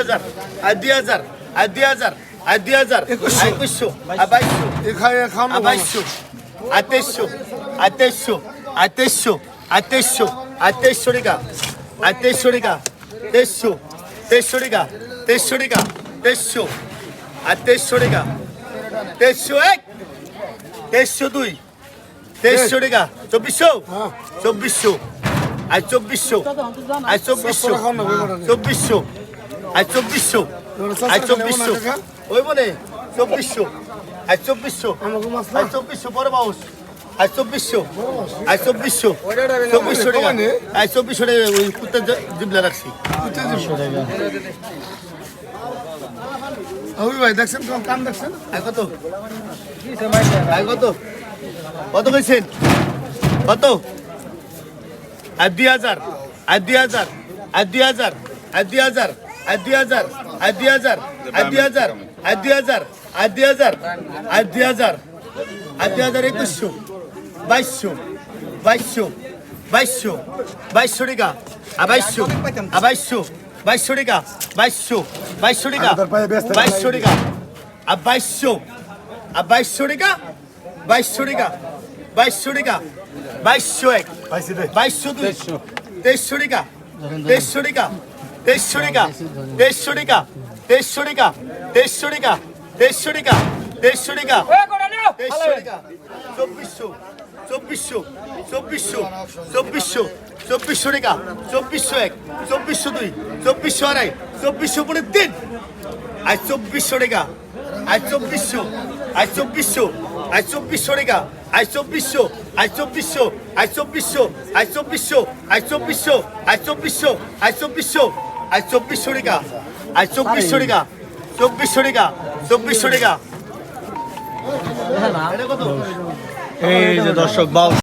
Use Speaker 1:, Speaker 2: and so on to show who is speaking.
Speaker 1: হাজার আর দুই হাজার আর দুই হাজার আর দুই হাজার
Speaker 2: একুশশো।
Speaker 1: একুশশো আর বাইশশো
Speaker 2: এ খাই খাওয়ানো
Speaker 1: আর বাইশশো আর তেইশশো আর তেইশশো আর তেইশশো আর তেইশশো আর তেইশশো টাকা আর তেইশশো টাকা তেইশশো তেইশশো টাকা তেইশশো টাকা তেইশশো আর তেইশশো টাকা তেইশশো এক তেইশশো দুই তেইশশো টাকা চব্বিশশো
Speaker 2: হ্যাঁ।
Speaker 1: চব্বিশশো আর চব্বিশশো আর চব্বিশশো। চব্বিশশো আর চব্বিশশো। আর চব্বিশশো। ওই মনে চব্বিশশো। আর চব্বিশশো। আর চব্বিশশো বড় বাউস আর চব্বিশশো। আর চব্বিশশো। চব্বিশশো টাকা? আর চব্বিশশো টাকা ওই কুত্তা জিবলা রাখছি।
Speaker 2: অভি ভাই দেখছেন কান দেখছেন?
Speaker 1: আর কত? আর কত? কত কইছেন? কত? আর দুই হাজার। আর দুই হাজার। আর দুই হাজার। আর দুই হাজার। আর দুই হাজার আর দুই হাজার আর দুই হাজার আর দুই হাজার আর দুই হাজার আর দুই হাজার আর দুই হাজার একুশশো বাইশশো বাইশশো বাইশশো বাইশশো টাকা আর বাইশশো আর বাইশশো বাইশশো টাকা বাইশশো বাইশশো টাকা। বাইশশো টাকা আর বাইশশো আর বাইশশো টাকা বাইশশো টাকা বাইশশো টাকা বাইশশো এক বাইশশো দুই তেইশশো টাকা তেইশশো টাকা তেইশশো টাকা তেইশশো টাকা তেইশশো টাকা তেইশশো টাকা তেইশশো টাকা তেইশশো টাকা তেইশশো টাকা চব্বিশশো চব্বিশশো চব্বিশশো চব্বিশশো চব্বিশশো টাকা চব্বিশশো এক, চব্বিশশো দুই, চব্বিশশো আড়াই, চব্বিশশো পরে তিন। আর চব্বিশশো টাকা আর চব্বিশশো আর চব্বিশশো আর চব্বিশশো টাকা আর চব্বিশশো আর চব্বিশশো আর চব্বিশশো আর চব্বিশশো আর চব্বিশশো আর চব্বিশশো আর চব্বিশশো। আর চব্বিশশো টাকা। আজ চব্বিশশো টাকা। চব্বিশশো টাকা। চব্বিশশো টাকা।
Speaker 3: এই যে দর্শক বাউ